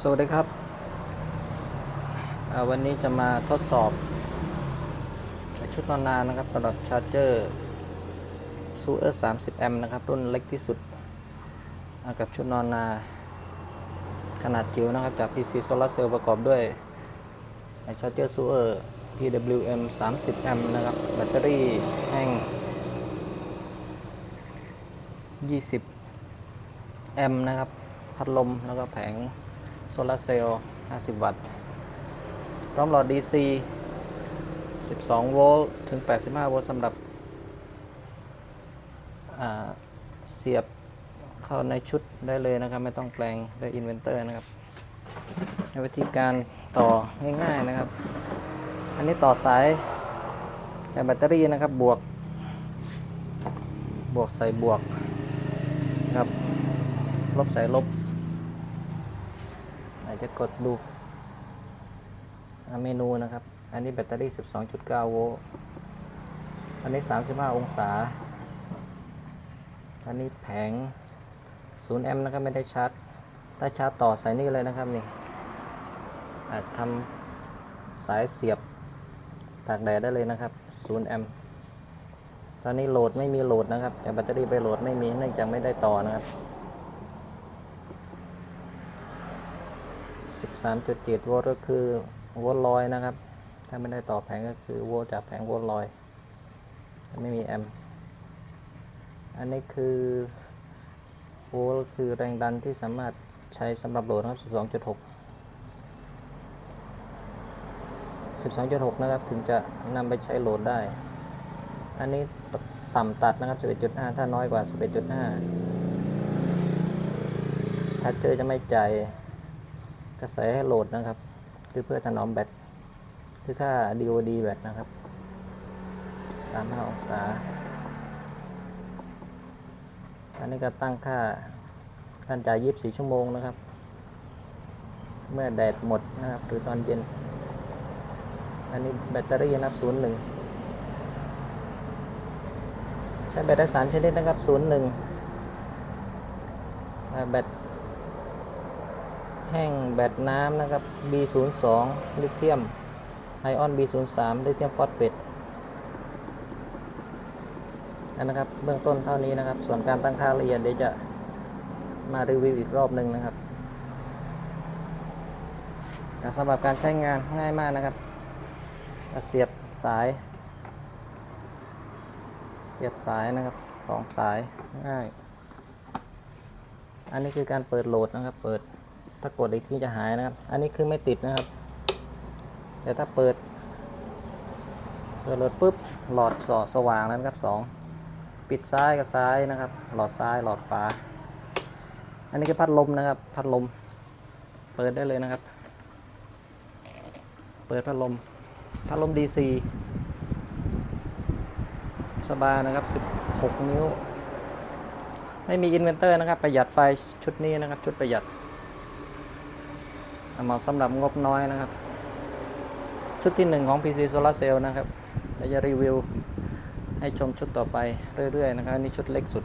สวัสดีครับ วันนี้จะมาทดสอบ ชุดนอนนานนะครับสำหรับชาร์จเจอร์ซูเออร์30แอมป์นะครับ รุ่นเล็กที่สุด กับชุดนอนนา ขนาดจิ๋วนะครับ จาก PC Solar Cell ประกอบด้วยชาร์จเจอร์ซูเออร์ PWM 30 แอมป์นะครับ แบตเตอรี่แห้ง 20 แอมป์นะครับ พัดลมแล้วก็แผง โซลาร์เซลล์ 50 วัตต์ พร้อมหลอด DC 12 โวลต์ ถึง 85 โวลต์สำหรับเสียบเข้าในชุดได้เลยนะครับ ไม่ต้องแปลงด้วยอินเวนเตอร์นะครับวิธีการต่อง่ายๆนะครับ อันนี้ต่อสายแบตเตอรี่นะครับ บวก บวกใส่บวกครับ ลบใส่ลบ จะกดดูเมนูนะครับ อันนี้แบตเตอรี่ 12.9 โวลต์ อันนี้ 35 องศา อันนี้แผง 0 แอมป์นะครับไม่ได้ชาร์จ ถ้าชาร์จต่อสายนี้เลยนะครับนี่อาจทำสายเสียบตากแดดได้เลยนะครับ 0 แอมป์ ตอนนี้โหลดไม่มีโหลดนะครับแต่แบตเตอรี่ไปโหลดไม่มีเนื่องจากไม่ได้ต่อนะครับ 13.7 โวลต์ก็คือโวลต์ลอยนะครับ ถ้าไม่ได้ต่อแผงก็คือโวลต์จากแผงโวลต์ลอยไม่มีแอมป์อันนี้คือโวลต์คือแรงดันที่สามารถใช้สำหรับโหลดนะครับ 12.6 12.6 นะครับ ถึงจะนำไปใช้โหลดได้ อันนี้ต่ำตัดนะครับ 11.5 ถ้าน้อยกว่า 11.5ถ้าเจอร์จะไม่จ่าย กระแสให้โหลดนะครับ คือเพื่อถนอมแบตคือค่า DOD แบตนะครับ35องศา อันนี้ก็ตั้งค่าการจ่าย 24 ชั่วโมงนะครับ เมื่อแดดหมดนะครับ หรือตอนเย็น อันนี้แบตเตอรี่นะครับ 01 ใช้แบตได้สามชนิดนะครับ 01อ่าแบต แห้งแบตน้ำนะครับ B02 ลิเธียมไอออน B03 ลิเธียมฟอสเฟตอันนะครับเบื้องต้นเท่านี้นะครับ ส่วนการตั้งค่าละเอียดเดี๋ยวจะมารีวิวอีกรอบหนึ่งนะครับสำหรับการใช้งานง่ายมากนะครับเสียบสาย เสียบสายนะครับสองสายง่าย อันนี้คือการเปิดโหลดนะครับ เปิด ถ้ากดอีกทีจะหายนะครับ อันนี้คือไม่ติดนะครับ แต่ถ้าเปิดเปิดโหลดปุ๊บหลอดสอสว่างแล้วนะครับสองปิดซ้ายกับซ้ายนะครับ หลอดซ้ายหลอดขวาอันนี้คือพัดลมนะครับ พัดลม เปิดได้เลยนะครับ เปิดพัดลม พัดลม DC สบายนะครับ 16 นิ้ว ไม่มีอินเวนเตอร์นะครับ ประหยัดไฟชุดนี้นะครับ ชุดประหยัด เหมาะสำหรับงบน้อยนะครับ ชุดที่หนึ่งของ PC Solar Cell นะครับเราจะรีวิวให้ชมชุดต่อไปเรื่อยๆนะครับอันนี้ชุดเล็กสุด